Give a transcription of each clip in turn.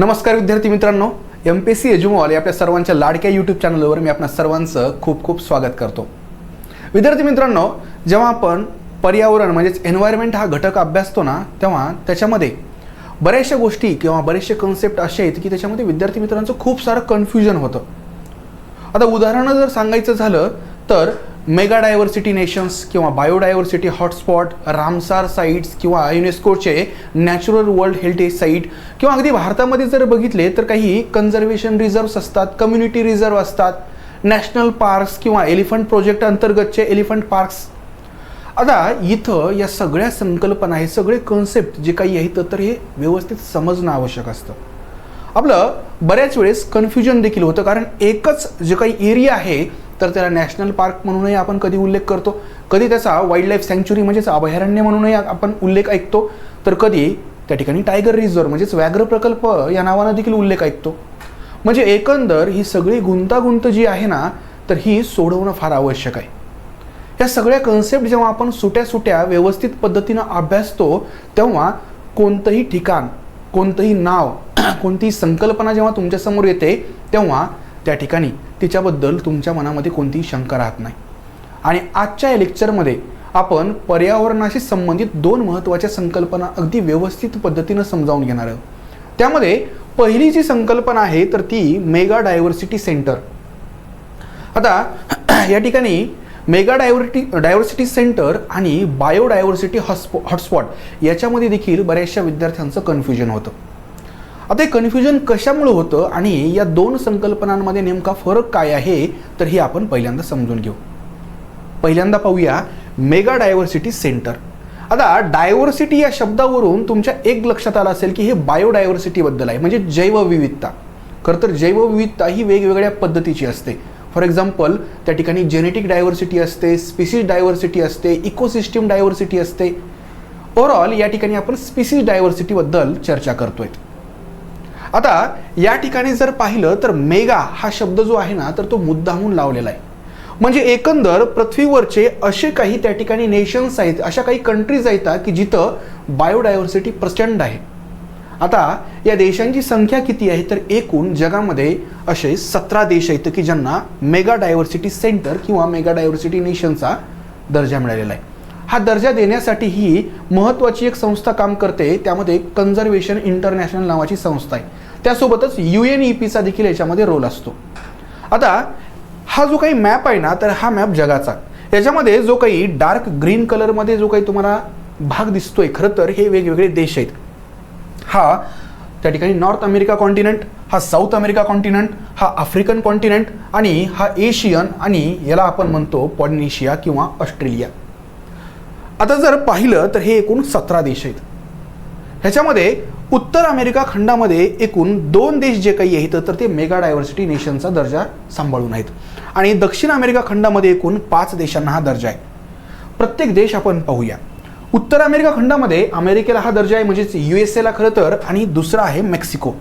नमस्कार विद्यार्थी मित्रांनो एम पी सी एज्युमॉल या आपल्या सर्वांच्या लाडक्या यूट्यूब चॅनलवर मी आपल्या सर्वांचं खूप खूप स्वागत करतो. विद्यार्थी मित्रांनो जेव्हा आपण पर्यावरण म्हणजेच एन्व्हायरमेंट हा घटक अभ्यासतो ना तेव्हा त्याच्यामध्ये बऱ्याचशा गोष्टी किंवा बरेचसे कन्सेप्ट असे आहेत की त्याच्यामध्ये विद्यार्थी मित्रांचं खूप सारं कन्फ्युजन होतं. आता उदाहरणं जर सांगायचं झालं तर मेगा डायव्हर्सिटी नेशन्स किंवा बायोडायव्हर्सिटी हॉटस्पॉट रामसार साईट्स किंवा युनेस्कोचे नॅचरल वर्ल्ड हेरिटेज साईट किंवा अगदी भारतामध्ये जर बघितले तर काही कन्झर्वेशन रिझर्व्स असतात कम्युनिटी रिझर्व असतात नॅशनल पार्क्स किंवा एलिफंट प्रोजेक्ट अंतर्गतचे एलिफंट पार्क्स. आता इथं या सगळ्या संकल्पना हे सगळे कन्सेप्ट जे काही आहेत तर हे व्यवस्थित समजणं आवश्यक असतं. आपलं बऱ्याच वेळेस कन्फ्युजन देखील होतं कारण एकच जे काही एरिया आहे तर त्याला नॅशनल पार्क म्हणूनही आपण कधी उल्लेख करतो. कधी त्याचा वाईल्ड लाईफ सँच्युरी म्हणजेच अभयारण्य म्हणूनही आपण उल्लेख ऐकतो. तर कधी त्या ठिकाणी टायगर रिझर्व म्हणजेच व्याघ्र प्रकल्प या नावानं देखील उल्लेख ऐकतो. म्हणजे एकंदर ही सगळी गुंतागुंत जी आहे ना तर ही सोडवणं फार आवश्यक आहे. या सगळ्या कन्सेप्ट जेव्हा आपण सुट्या सुट्या व्यवस्थित पद्धतीनं अभ्यासतो तेव्हा कोणतंही ठिकाण कोणतंही नाव कोणतीही संकल्पना जेव्हा तुमच्यासमोर येते तेव्हा त्या ठिकाणी तिच्याबद्दल तुमच्या मनामध्ये कोणतीही शंका राहत नाही. आणि आजच्या या लेक्चरमध्ये आपण पर्यावरणाशी संबंधित दोन महत्त्वाच्या संकल्पना अगदी व्यवस्थित पद्धतीनं समजावून घेणार आहोत. त्यामध्ये पहिली जी संकल्पना आहे तर ती मेगा डायव्हर्सिटी सेंटर आता या ठिकाणी मेगा डायव्हर्टी डायव्हर्सिटी सेंटर आणि बायोडायव्हर्सिटी हॉस्पॉ हॉटस्पॉट याच्यामध्ये देखील बऱ्याचशा विद्यार्थ्यांचं कन्फ्युजन होतं. आता हे कन्फ्युजन कशामुळे होतं आणि या दोन संकल्पनांमध्ये नेमका फरक काय आहे तर हे आपण पहिल्यांदा समजून घेऊ. पहिल्यांदा पाहूया मेगा डायव्हर्सिटी सेंटर. आता डायव्हर्सिटी या शब्दावरून तुमच्या एक लक्षात आलं असेल की हे बायोडायव्हर्सिटीबद्दल आहे म्हणजे जैवविविधता. खरं तर जैवविविधता ही वेगवेगळ्या पद्धतीची असते. फॉर एक्झाम्पल त्या ठिकाणी जेनेटिक डायव्हर्सिटी असते स्पिसीज डायव्हर्सिटी असते इकोसिस्टम डायव्हर्सिटी असते. ओव्हरऑल या ठिकाणी आपण स्पिसीज डायव्हर्सिटीबद्दल चर्चा करतोय. आता या ठिकाणी जर पाहिलं तर मेगा हा शब्द जो आहे ना तर तो मुद्दामून लावलेला आहे. म्हणजे एकंदर पृथ्वीवरचे असे काही त्या ठिकाणी नेशन्स आहेत अशा काही कंट्रीज आहेत की जिथं बायोडायव्हर्सिटी प्रचंड आहे. आता या देशांची संख्या किती आहे तर एकूण जगामध्ये असे सतरा देश आहेत की ज्यांना मेगा डायव्हर्सिटी सेंटर किंवा मेगा डायव्हर्सिटी नेशनचा दर्जा मिळालेला आहे. हा दर्जा देण्यासाठी ही महत्त्वाची एक संस्था काम करते. त्यामध्ये कन्झर्वेशन इंटरनॅशनल नावाची संस्था आहे. त्यासोबतच यू एन ई पीचा देखील याच्यामध्ये रोल असतो. आता हा जो काही मॅप आहे ना तर हा मॅप जगाचा. याच्यामध्ये जो काही डार्क ग्रीन कलरमध्ये जो काही तुम्हाला भाग दिसतोय खरं तर हे वेगवेगळे देश आहेत. हा त्या ठिकाणी नॉर्थ अमेरिका कॉन्टिनेंट हा साऊथ अमेरिका कॉन्टिनेंट हा आफ्रिकन कॉन्टिनेंट आणि हा एशियन आणि याला आपण म्हणतो पॉडनेशिया किंवा ऑस्ट्रेलिया आता जर पाहिलं तर हे एकूण सतरा देश आहेत. ह्याच्यामध्ये उत्तर अमेरिका खंडामध्ये एकूण दोन देश जे काही आहेत तर ते मेगा डायव्हर्सिटी नेशनचा दर्जा सांभाळून आहेत. आणि दक्षिण अमेरिका खंडामध्ये एकूण पाच देशांना हा दर्जा आहे. प्रत्येक देश आपण पाहूया. उत्तर अमेरिका खंडामध्ये अमेरिकेला हा दर्जा आहे म्हणजेच यू एस एला खरं तर आणि दुसरा आहे मेक्सिको.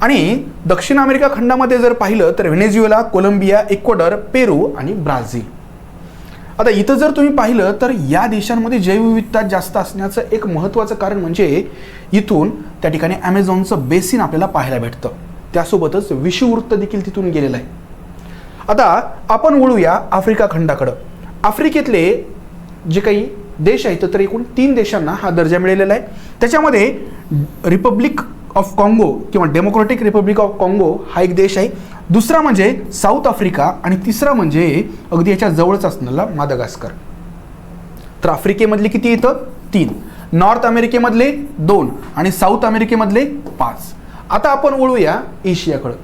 आणि दक्षिण अमेरिका खंडामध्ये जर पाहिलं तर व्हेनेझुएला कोलंबिया इक्वॉडर पेरू आणि ब्राझील. आता इथं जर तुम्ही पाहिलं तर या देशांमध्ये जैवविविधता जास्त असण्याचं एक महत्त्वाचं कारण म्हणजे इथून त्या ठिकाणी ॲमेझॉनचं बेसिन आपल्याला पाहायला भेटतं. त्यासोबतच विषुववृत्त देखील तिथून गेलेलं आहे. आता आपण वळूया आफ्रिका खंडाकडं. आफ्रिकेतले जे काही देश आहेत तर एकूण तीन देशांना हा दर्जा मिळालेला आहे. त्याच्यामध्ये रिपब्लिक ऑफ काँगो किंवा डेमोक्रॅटिक रिपब्लिक ऑफ काँगो हा एक देश आहे. दुसरा म्हणजे साऊथ आफ्रिका आणि तिसरा म्हणजे अगदी याच्या जवळच असणारा मादगास्कर तर आफ्रिकेमधले किती येतं तीन. नॉर्थ अमेरिकेमधले दोन आणि साऊथ अमेरिकेमधले पाच. आता आपण वळूया एशियाकडं.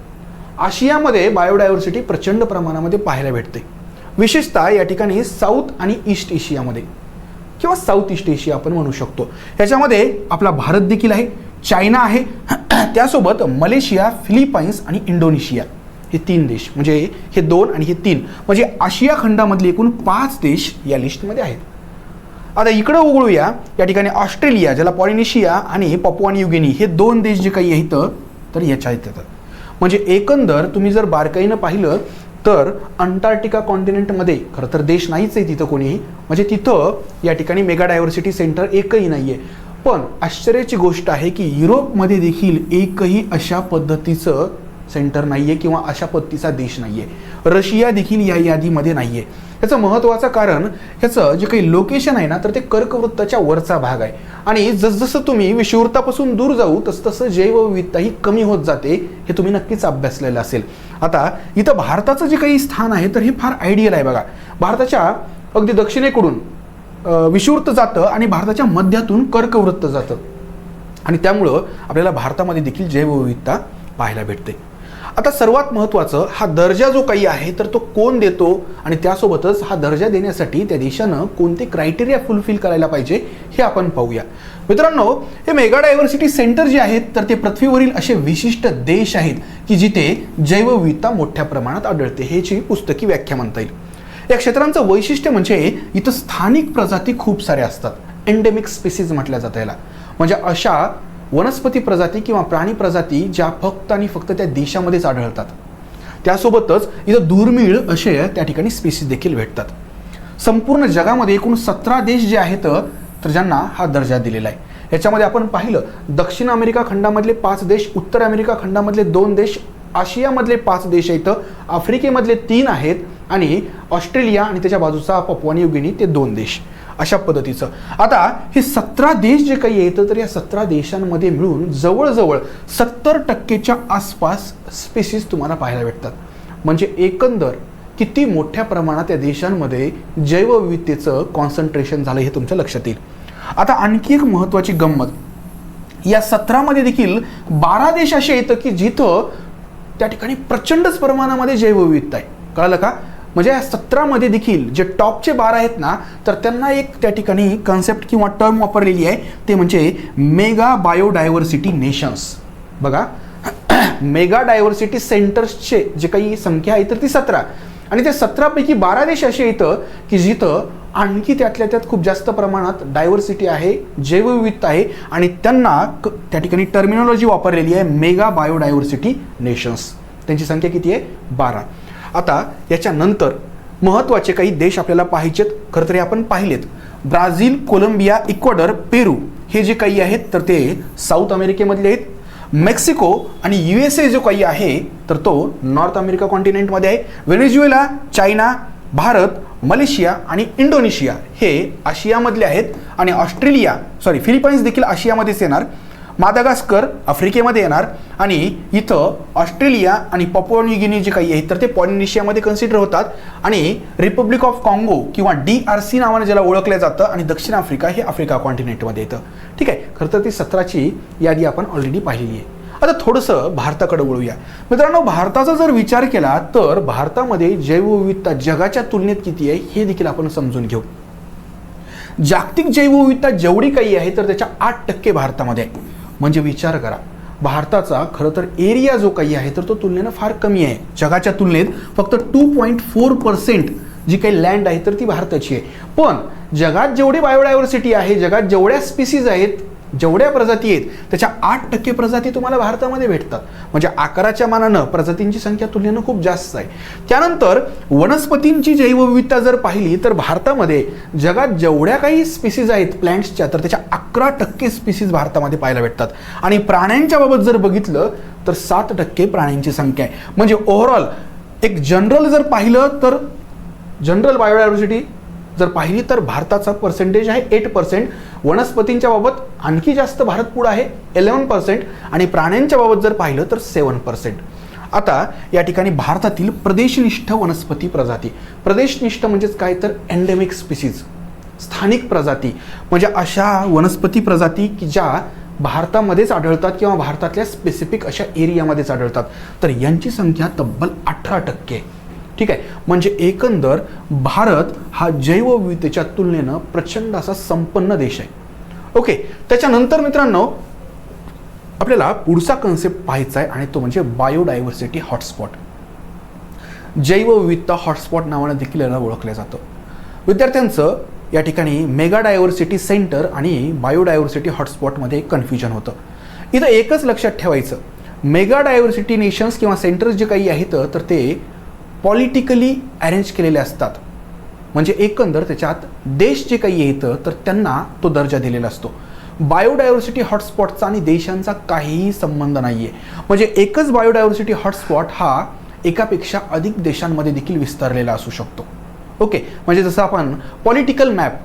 आशियामध्ये बायोडायव्हर्सिटी प्रचंड प्रमाणामध्ये पाहायला भेटते. विशेषतः या ठिकाणी साऊथ आणि ईस्ट एशियामध्ये किंवा साऊथ ईस्ट एशिया आपण म्हणू शकतो. याच्यामध्ये आपला भारत देखील आहे. चायना आहे. त्यासोबत मलेशिया फिलिपाईन्स आणि इंडोनेशिया हे तीन देश म्हणजे हे दोन आणि हे तीन. म्हणजे आशिया खंडामधले एकूण पाच देश या लिस्टमध्ये आहेत. आता इकडं उघडूया या ठिकाणी ऑस्ट्रेलिया ज्याला पॉलिनेशिया आणि पपुआ युगिनी हे दोन देश जे काही आहेत तर याच्या येतात म्हणजे एकंदर तुम्ही जर बारकाईनं पाहिलं तर अंटार्क्टिका कॉन्टिनेंटमध्ये खरं तर देश नाहीच आहे तिथं कोणीही म्हणजे तिथं या ठिकाणी मेगा डायव्हर्सिटी सेंटर एकही नाही आहे पण आश्चर्याची गोष्ट आहे की युरोपमध्ये देखील एकही अशा पद्धतीचं सेंटर नाहीये किंवा अशा पद्धतीचा देश नाहीये. रशिया देखील या यादीमध्ये नाहीये. याचं महत्त्वाचं कारण ह्याचं जे काही लोकेशन आहे ना तर ते कर्कवृत्ताच्या वरचा भाग आहे. आणि जसजसं तुम्ही विषुवृत्तापासून दूर जाऊ तसतसं जैवविविधता ही कमी होत जाते हे तुम्ही नक्कीच अभ्यासलेलं असेल. आता इथं भारताचं जे काही स्थान आहे तर हे फार आयडियल आहे बघा. भारताच्या अगदी दक्षिणेकडून विषुवृत्त जातं आणि भारताच्या मध्यातून कर्कवृत्त जातं. आणि त्यामुळं आपल्याला भारतामध्ये देखील जैवविविधता पाहायला भेटते. आता सर्वात महत्त्वाचं हा दर्जा जो काही आहे तर तो कोण देतो? आणि त्यासोबतच हा दर्जा देण्यासाठी त्या देशानं कोणते क्रायटेरिया फुलफिल करायला पाहिजे हे आपण पाहूया. मित्रांनो हे मेगा डायव्हर्सिटी सेंटर जे आहेत तर ते पृथ्वीवरील असे विशिष्ट देश आहेत की जिथे जैवविविधता मोठ्या प्रमाणात आढळते. ह्याची पुस्तकी व्याख्या म्हणता येईल. या क्षेत्रांचं वैशिष्ट्य म्हणजे इथं स्थानिक प्रजाती खूप साऱ्या असतात. एंडेमिक स्पेसीज म्हटल्या जातं याला. म्हणजे अशा वनस्पती प्रजाती किंवा प्राणी प्रजाती ज्या फक्त आणि फक्त त्या देशामध्येच आढळतात. त्यासोबतच इथं दुर्मिळ असे त्या ठिकाणी स्पीसीज देखील भेटतात. संपूर्ण जगामध्ये एकूण सतरा देश जे आहेत तर ज्यांना हा दर्जा दिलेला आहे. याच्यामध्ये आपण पाहिलं दक्षिण अमेरिका खंडामधले पाच देश उत्तर अमेरिका खंडामधले दोन देश आशियामधले पाच देश आहेत आफ्रिकेमधले तीन आहेत आणि ऑस्ट्रेलिया आणि त्याच्या बाजूचा पपवानी युगिनी ते दोन देश अशा पद्धतीचं. आता हे सतरा देश जे काही येतं तर या सतरा देशांमध्ये मिळून जवळजवळ सत्तर टक्केच्या आसपास स्पेसिस तुम्हाला पाहायला भेटतात. म्हणजे एकंदर किती मोठ्या प्रमाणात या देशांमध्ये जैवविविधतेचं कॉन्सन्ट्रेशन झालं हे तुमच्या लक्षात येईल. आता आणखी एक महत्त्वाची गंमत. या सतरामध्ये देखील बारा देश असे येतं की जिथं त्या ठिकाणी प्रचंडच प्रमाणामध्ये जैवविविधता आहे. कळालं का? म्हणजे या सतरामध्ये देखील जे टॉपचे बार आहेत ना तर त्यांना एक त्या ठिकाणी कन्सेप्ट किंवा टर्म वापरलेली आहे. ते म्हणजे मेगा बायोडायव्हर्सिटी नेशन्स बघा. मेगा डायव्हर्सिटी सेंटर्सचे जे काही संख्या आहे तर ती सतरा. आणि त्या सतरापैकी बारा देश असे येतं की जिथं आणखी त्यातल्या त्यात खूप जास्त प्रमाणात डायव्हर्सिटी आहे जैवविविधता आहे. आणि त्यांना क- त्या ठिकाणी टर्मिनॉलॉजी वापरलेली आहे मेगा बायोडायव्हर्सिटी नेशन्स त्यांची संख्या किती आहे? बारा. आता याच्यानंतर महत्त्वाचे काही देश आपल्याला पाहिजेत खरं तरी आपण पाहिलेत. ब्राझील कोलंबिया इक्वाडर पेरू हे जे काही आहेत तर ते साऊथ अमेरिकेमधले आहेत. मेक्सिको आणि यू एस ए जो काही आहे तर तो नॉर्थ अमेरिका कॉन्टिनेंटमध्ये आहे. व्हेनेझुएला चायना भारत मलेशिया आणि इंडोनेशिया हे आशियामधले आहेत. आणि ऑस्ट्रेलिया सॉरी फिलिपाईन्स देखील आशियामध्येच येणार. मादागास्कर आफ्रिकेमध्ये येणार आणि इथं ऑस्ट्रेलिया आणि पपोआ जे काही आहेत तर ते पॉलिनेशियामध्ये कन्सिडर होतात. आणि रिपब्लिक ऑफ कॉंगो किंवा डी आर सी नावाने ज्याला ओळखलं जातं आणि दक्षिण आफ्रिका हे आफ्रिका कॉन्टिनेंटमध्ये येतं. ठीक आहे? खरं तर ती सतराची यादी आपण ऑलरेडी पाहिलेली आहे. आता थोडंसं भारताकडे वळूया. मित्रांनो भारताचा जर विचार केला तर भारतामध्ये जैवविविधता जगाच्या तुलनेत किती आहे हे देखील आपण समजून घेऊ. जागतिक जैवविविधता जेवढी काही आहे तर त्याच्या आठ टक्के भारतामध्ये आहे. म्हणजे विचार करा. भारताचा खरं तर एरिया जो काही आहे तर तो तुलनेनं फार कमी आहे. जगाच्या तुलनेत फक्त टू पॉईंट फोर पर्सेंट जी काही लँड आहे तर ती भारताची आहे. पण जगात जेवढी बायोडायव्हर्सिटी आहे जगात जेवढ्या स्पीसीज आहेत जेवढ्या प्रजाती आहेत त्याच्या आठ टक्के प्रजाती तुम्हाला भारतामध्ये भेटतात. म्हणजे आकाराच्या मानानं प्रजातींची संख्या तुलनेनं खूप जास्त आहे. त्यानंतर वनस्पतींची जैवविविधता जर पाहिली तर भारतामध्ये जगात जेवढ्या काही स्पीसीज आहेत प्लॅन्ट्सच्या तर त्याच्या अकरा टक्के स्पीसीज भारतामध्ये पाहायला भेटतात. आणि प्राण्यांच्या बाबत जर बघितलं तर सात टक्के प्राण्यांची संख्या आहे. म्हणजे ओव्हरऑल एक जनरल जर पाहिलं तर जनरल बायोडायव्हर्सिटी जर पाहिली तर भारताचा पर्सेंटेज आहे एट पर्सेंट वनस्पतींच्या बाबत आणखी जास्त भारत पुढं आहे इलेवन पर्सेंट आणि प्राण्यांच्या बाबत जर पाहिलं तर सेवन पर्सेंट आता या ठिकाणी भारतातील प्रदेशनिष्ठ वनस्पती प्रजाती. प्रदेशनिष्ठ म्हणजेच काय? तर एन्डेमिक स्पीसीज स्थानिक प्रजाती. म्हणजे अशा वनस्पती प्रजाती की ज्या भारतामध्येच आढळतात किंवा भारतातल्या स्पेसिफिक अशा एरियामध्येच आढळतात. तर यांची संख्या तब्बल अठरा टक्के आहे. ठीक आहे. म्हणजे एकंदर भारत हा जैवविविधतेच्या तुलनेनं प्रचंड असा संपन्न देश आहे. ओके. त्याच्यानंतर मित्रांनो आपल्याला पुढचा कन्सेप्ट पाहायचा आहे आणि तो म्हणजे बायोडायव्हर्सिटी हॉटस्पॉट जैवविविधता हॉटस्पॉट नावानं देखील याला ओळखलं जातं. विद्यार्थ्यांचं या ठिकाणी मेगा डायव्हर्सिटी सेंटर आणि बायोडायव्हर्सिटी हॉटस्पॉटमध्ये कन्फ्युजन होतं. इथं एकच लक्षात ठेवायचं. मेगा डायव्हर्सिटी नेशन्स किंवा सेंटर्स जे काही आहेत तर ते पॉलिटिकली अरेंज केलेले असतात. म्हणजे एकंदर त्याच्यात देश जे काही येतं तर त्यांना तो दर्जा दिलेला असतो. बायोडायव्हर्सिटी हॉटस्पॉटचा आणि देशांचा काहीही संबंध नाही आहे म्हणजे एकच बायोडायव्हर्सिटी हॉटस्पॉट हा एकापेक्षा अधिक देशांमध्ये देखील विस्तारलेला असू शकतो. ओके म्हणजे जसं आपण पॉलिटिकल मॅप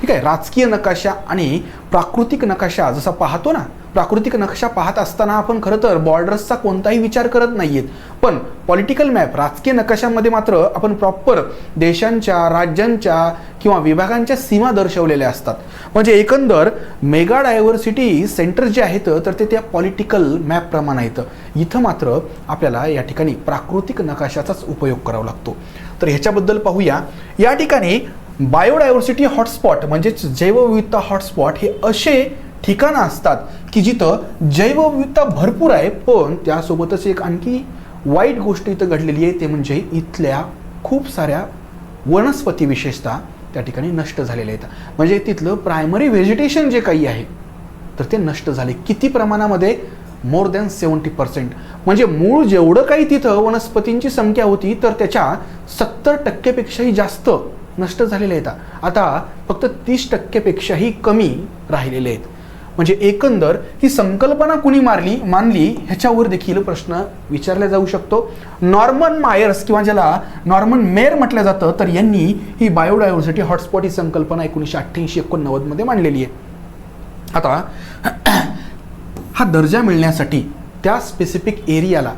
ठीक आहे? राजकीय नकाशा आणि प्राकृतिक नकाशा जसा पाहतो ना प्राकृतिक नकाशा पाहत असताना आपण खरं तर बॉर्डर्सचा कोणताही विचार करत नाहीयेत. पण पॉलिटिकल मॅप राजकीय नकाशामध्ये मात्र आपण प्रॉपर देशांच्या राज्यांच्या किंवा विभागांच्या सीमा दर्शवलेल्या असतात. म्हणजे एकंदर मेगा डायव्हर्सिटी सेंटर जे आहेत तर ते त्या पॉलिटिकल मॅपप्रमाणे आहेत. इथं मात्र आपल्याला या ठिकाणी प्राकृतिक नकाशाचाच उपयोग करावा लागतो. तर ह्याच्याबद्दल पाहूया. या ठिकाणी बायोडायव्हर्सिटी हॉटस्पॉट म्हणजेच जैवविविधता हॉटस्पॉट हे असे ठिकाणं असतात की जिथं जैवविविधता भरपूर आहे पण त्यासोबतच एक आणखी वाईट गोष्ट इथं घडलेली आहे ते म्हणजे इथल्या खूप साऱ्या वनस्पती विशेषतः त्या ठिकाणी नष्ट झालेल्या आहेत. म्हणजे तिथलं प्रायमरी व्हेजिटेशन जे काही आहे तर ते नष्ट झाले. किती प्रमाणामध्ये? मोर दॅन सेवन्टी पर्सेंट म्हणजे मूळ जेवढं काही तिथं वनस्पतींची संख्या होती तर त्याच्या सत्तर टक्केपेक्षाही जास्त नष्ट झालेले आहेत. आता फक्त तीस टक्केपेक्षाही कमी राहिलेले आहेत. म्हणजे एकंदर ही संकल्पना कुणी मारली मानली ह्याच्यावर देखील प्रश्न विचारला जाऊ शकतो. नॉर्मन मायर्स किंवा ज्याला नॉर्मन मेयर म्हटलं जातं तर यांनी ही बायोडायव्हर्सिटी हॉटस्पॉट ही संकल्पना एकोणीसशे अठ्ठ्याऐंशी एकोणनव्वदमध्ये मांडलेली आहे. आता हा दर्जा मिळण्यासाठी त्या स्पेसिफिक एरियाला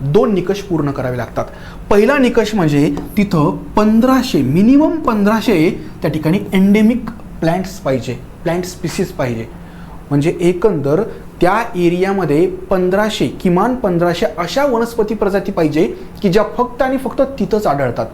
दोन निकष पूर्ण करावे लागतात. पहिला निकष म्हणजे तिथं पंधराशे मिनिमम पंधराशे त्या ठिकाणी एंडेमिक प्लॅन्ट्स पाहिजे प्लॅन्ट स्पिसीस पाहिजे. म्हणजे एकंदर त्या एरियामध्ये पंधराशे किमान पंधराशे अशा वनस्पती प्रजाती पाहिजे की ज्या फक्त आणि फक्त तिथंच आढळतात.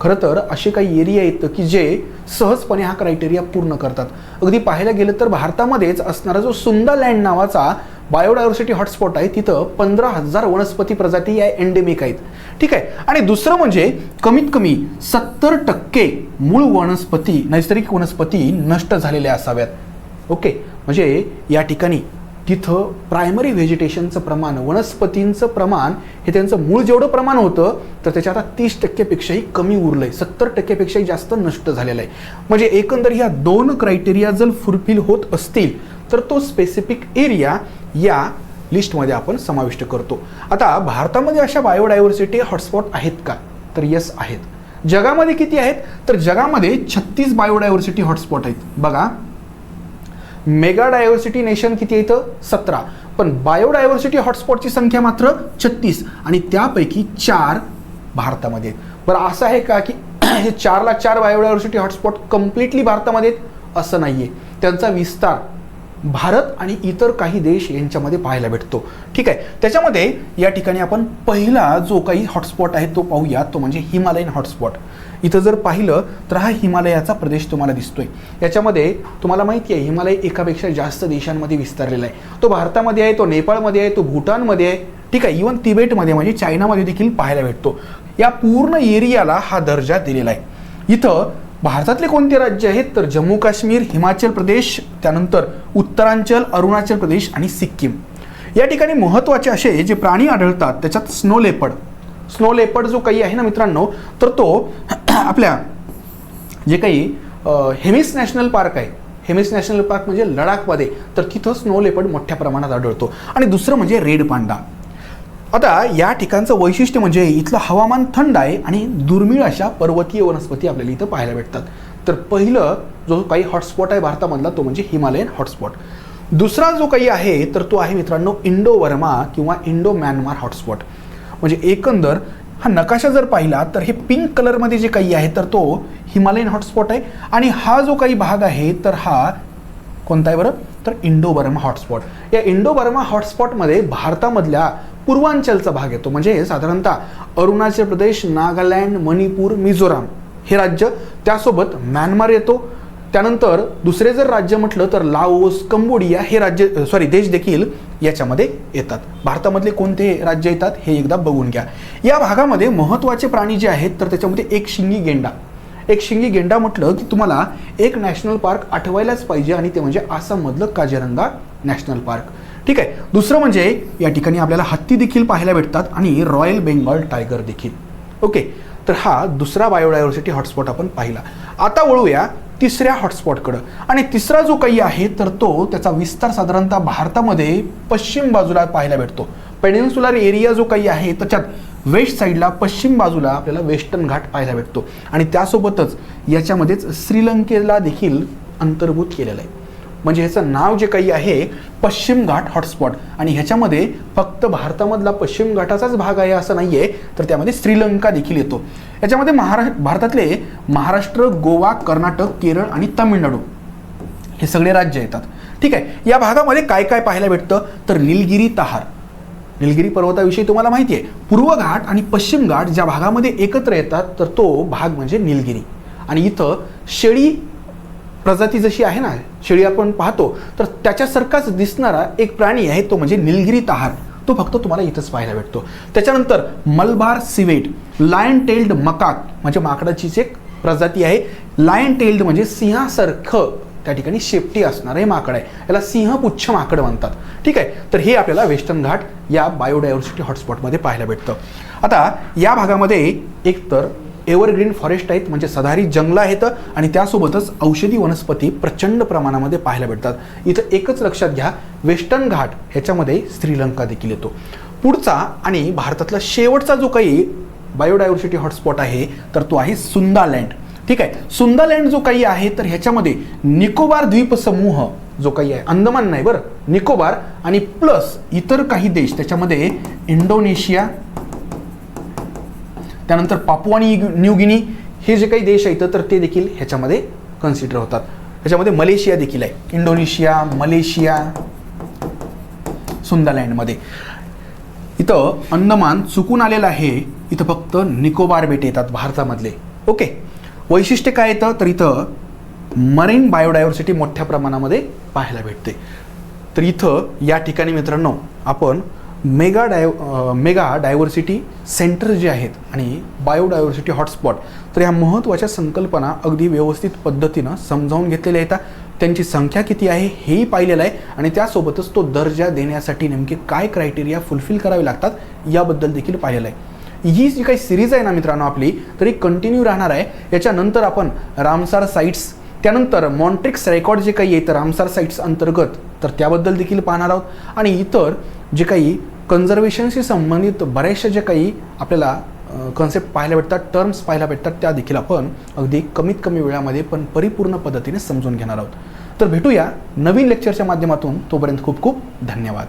खरं तर असे काही एरिया आहेत की जे सहजपणे हा क्रायटेरिया पूर्ण करतात. अगदी पाहायला गेलं तर भारतामध्येच असणारा जो सुंदा लँड नावाचा बायोडायव्हर्सिटी हॉटस्पॉट आहे तिथं पंधरा हजार वनस्पती प्रजाती या एंडेमिक आहेत. ठीक आहे? आणि दुसरं म्हणजे कमीत कमी सत्तर टक्के मूळ वनस्पती नैसर्गिक वनस्पती नष्ट झालेल्या असाव्यात. ओके? म्हणजे या ठिकाणी तिथं प्रायमरी व्हेजिटेशनचं प्रमाण वनस्पतींचं प्रमाण हे त्यांचं मूळ जेवढं प्रमाण होतं तर त्याच्या आता तीस टक्केपेक्षाही कमी उरलं आहे सत्तर टक्केपेक्षाही जास्त नष्ट झालेलं आहे. म्हणजे एकंदर ह्या दोन क्रायटेरिया जर फुलफिल होत असतील तर तो स्पेसिफिक एरिया या लिस्टमध्ये आपण समाविष्ट करतो. आता भारतामध्ये अशा बायोडायव्हर्सिटी हॉटस्पॉट आहेत का? तर यस आहेत. जगामध्ये किती आहेत? तर जगामध्ये छत्तीस बायोडायव्हर्सिटी हॉटस्पॉट आहेत. बघा मेगा डायव्हर्सिटी नेशन किती येतं सतरा. पण बायोडायव्हर्सिटी हॉटस्पॉटची संख्या मात्र छत्तीस आणि त्यापैकी चार भारतामध्ये आहेत. बरं असं आहे का की हे चारला चार बायोडायव्हर्सिटी हॉटस्पॉट कम्प्लिटली भारतामध्ये आहेत? असं नाही आहे त्यांचा विस्तार भारत आणि इतर काही देश यांच्यामध्ये पाहायला भेटतो. ठीक आहे? त्याच्यामध्ये या ठिकाणी आपण पहिला जो काही हॉटस्पॉट आहे तो पाहूया. तो म्हणजे हिमालयन हॉटस्पॉट. इथं जर पाहिलं तर हा हिमालयाचा प्रदेश तुम्हाला दिसतोय. याच्यामध्ये तुम्हाला माहिती आहे हिमालय एकापेक्षा जास्त देशांमध्ये विस्तारलेला आहे. तो भारतामध्ये आहे तो नेपाळमध्ये आहे तो भूटानमध्ये आहे. ठीक आहे इवन तिबेटमध्ये म्हणजे चायनामध्ये देखील पाहायला भेटतो. या पूर्ण एरियाला हा दर्जा दिलेला आहे. इथं भारतातले कोणते राज्य आहेत? तर जम्मू काश्मीर हिमाचल प्रदेश त्यानंतर उत्तरांचल अरुणाचल प्रदेश आणि सिक्कीम. या ठिकाणी महत्त्वाचे असे जे प्राणी आढळतात त्याच्यात स्नो लेपड स्नो लेपड जो काही आहे ना मित्रांनो तर तो आपल्या जे काही हेमिस नॅशनल पार्क आहे. हेमिस नॅशनल पार्क म्हणजे लडाखमध्ये. तर तिथं स्नो लेपर्ड मोठ्या प्रमाणात आढळतो. आणि दुसरं म्हणजे रेड पांडा. आता या ठिकाणचं वैशिष्ट्य म्हणजे इथलं हवामान थंड आहे आणि दुर्मिळ अशा पर्वतीय वनस्पती आपल्याला इथं पाहायला भेटतात. तर पहिलं जो काही हॉटस्पॉट आहे भारतामधला तो म्हणजे हिमालयन हॉटस्पॉट. दुसरा जो काही आहे तर तो आहे मित्रांनो इंडो वर्मा किंवा इंडो म्यानमार हॉटस्पॉट. म्हणजे एकंदर हा नकाशा जर पाहिला तर हे पिंक कलरमध्ये जे काही आहे तर तो हिमालयन हॉटस्पॉट आहे. आणि हा जो काही भाग आहे तर हा कोणता आहे बरं? तर इंडो बर्मा हॉटस्पॉट या इंडो बर्मा हॉटस्पॉटमध्ये भारतामधल्या पूर्वांचलचा भाग येतो. म्हणजे साधारणतः अरुणाचल प्रदेश नागालँड मणिपूर मिझोराम हे राज्य त्यासोबत म्यानमार येतो. त्यानंतर दुसरे जर राज्य म्हटलं तर लाओस कंबोडिया हे राज्य सॉरी देश देखील याच्यामध्ये येतात. भारतामधले कोणते राज्य येतात हे एकदा बघून घ्या. या भागामध्ये महत्त्वाचे प्राणी जे आहेत तर त्याच्यामध्ये एक शिंगी गेंडा. एक शिंगी गेंडा म्हटलं की तुम्हाला एक नॅशनल पार्क आठवायलाच पाहिजे आणि ते म्हणजे आसाममधलं काजीरंगा नॅशनल पार्क. ठीक आहे? दुसरं म्हणजे या ठिकाणी आपल्याला हत्ती देखील पाहायला भेटतात आणि रॉयल बेंगॉल टायगर देखील. ओके? तर हा दुसरा बायोडायव्हर्सिटी हॉटस्पॉट आपण पाहिला. आता वळूया तिसऱ्या हॉटस्पॉटकडं. आणि तिसरा जो काही आहे तर तो त्याचा विस्तार साधारणतः भारतामध्ये पश्चिम बाजूला पाहायला भेटतो. पेनिन्सुलर एरिया जो काही आहे त्याच्यात वेस्ट साईडला पश्चिम बाजूला आपल्याला वेस्टर्न घाट पाहायला भेटतो. आणि त्यासोबतच याच्यामध्येच श्रीलंकेला देखील अंतर्भूत केलेलं आहे. म्हणजे ह्याचं नाव जे काही आहे पश्चिम घाट हॉटस्पॉट. आणि ह्याच्यामध्ये फक्त भारतामधला पश्चिम घाटाचाच भाग आहे असं नाही आहे तर त्यामध्ये श्रीलंका देखील येतो. याच्यामध्ये महारा भारतातले महाराष्ट्र गोवा कर्नाटक केरळ आणि तामिळनाडू हे सगळे राज्य येतात. ठीक आहे या भागामध्ये काय काय पाहायला भेटतं? तर निलगिरी तहार. निलगिरी पर्वताविषयी तुम्हाला माहिती आहे पूर्व घाट आणि पश्चिम घाट ज्या भागामध्ये एकत्र येतात तर तो भाग म्हणजे निलगिरी. आणि इथं शेळी प्रजाती जशी आहे ना शेळी आपण पाहतो तर त्याच्यासारखाच दिसणारा एक प्राणी आहे तो म्हणजे निलगिरी तहार तो फक्त तुम्हाला इथंच पाहायला भेटतो. त्याच्यानंतर Malabar civet lion tailed macaque म्हणजे माकडाचीच एक प्रजाती आहे. लायन टेल्ड म्हणजे सिंहासारखं त्या ठिकाणी शेपटी असणारं हे माकड आहे. याला सिंहपुच्छ माकड म्हणतात. ठीक आहे? तर हे आपल्याला वेस्टर्न घाट या बायोडायव्हर्सिटी हॉटस्पॉटमध्ये पाहायला भेटतं. आता या भागामध्ये एकतर एव्हरग्रीन फॉरेस्ट आहेत म्हणजे सदाहरित जंगलं आहेत आणि त्यासोबतच औषधी वनस्पती प्रचंड प्रमाणामध्ये पाहायला भेटतात. इथं एकच लक्षात घ्या वेस्टर्न घाट ह्याच्यामध्ये श्रीलंका देखील येतो. पुढचा आणि भारतातला शेवटचा जो काही बायोडायव्हर्सिटी हॉटस्पॉट आहे तर तो आहे सुंदालँड ठीक आहे? सुंदालँड जो काही आहे तर ह्याच्यामध्ये निकोबार द्वीप समूह जो काही आहे अंदमान नाही बरं निकोबार आणि प्लस इतर काही देश त्याच्यामध्ये इंडोनेशिया त्यानंतर पापुआ आणि न्यू गिनी हे जे काही देश आहेत तर ते देखील ह्याच्यामध्ये कन्सिडर होतात. ह्याच्यामध्ये मलेशिया देखील आहे. इंडोनेशिया मलेशिया सुंदालँडमध्ये इथं अंदमान चुकून आलेलं आहे. इथं फक्त निकोबार बेटे येतात भारतामधले. ओके. वैशिष्ट्य काय येतं तर इथं मरीन बायोडायव्हर्सिटी मोठ्या प्रमाणामध्ये पाहायला भेटते. तर इथं या ठिकाणी मित्रांनो आपण मेगा डाय मेगा डायव्हर्सिटी सेंटर जे आहेत आणि बायोडायव्हर्सिटी हॉटस्पॉट तर ह्या महत्त्वाच्या संकल्पना अगदी व्यवस्थित पद्धतीनं समजावून घेतलेल्या आहेत. त्यांची संख्या किती आहे हेही पाहिलेलं आहे आणि त्यासोबतच तो दर्जा देण्यासाठी नेमके काय क्रायटेरिया फुलफिल करावे लागतात याबद्दल देखील पाहिलेलं आहे. ही जी काही सिरीज आहे ना मित्रांनो आपली तरी कंटिन्यू राहणार आहे. याच्यानंतर आपण रामसार साईट्स त्यानंतर मॉन्ट्रिक्स रेकॉर्ड जे काही आहे तर रामसार साईट्स अंतर्गत तर त्याबद्दल देखील पाहणार आहोत. आणि इतर जे काही कन्झर्वेशनशी संबंधित बऱ्याचशा जे काही आपल्याला कन्सेप्ट पाहायला भेटतात टर्म्स पाहायला भेटतात त्या देखील आपण अगदी कमीत कमी वेळामध्ये पण परिपूर्ण पद्धतीने समजून घेणार आहोत. तर भेटूया नवीन लेक्चरच्या माध्यमातून. तोपर्यंत खूप खूप धन्यवाद.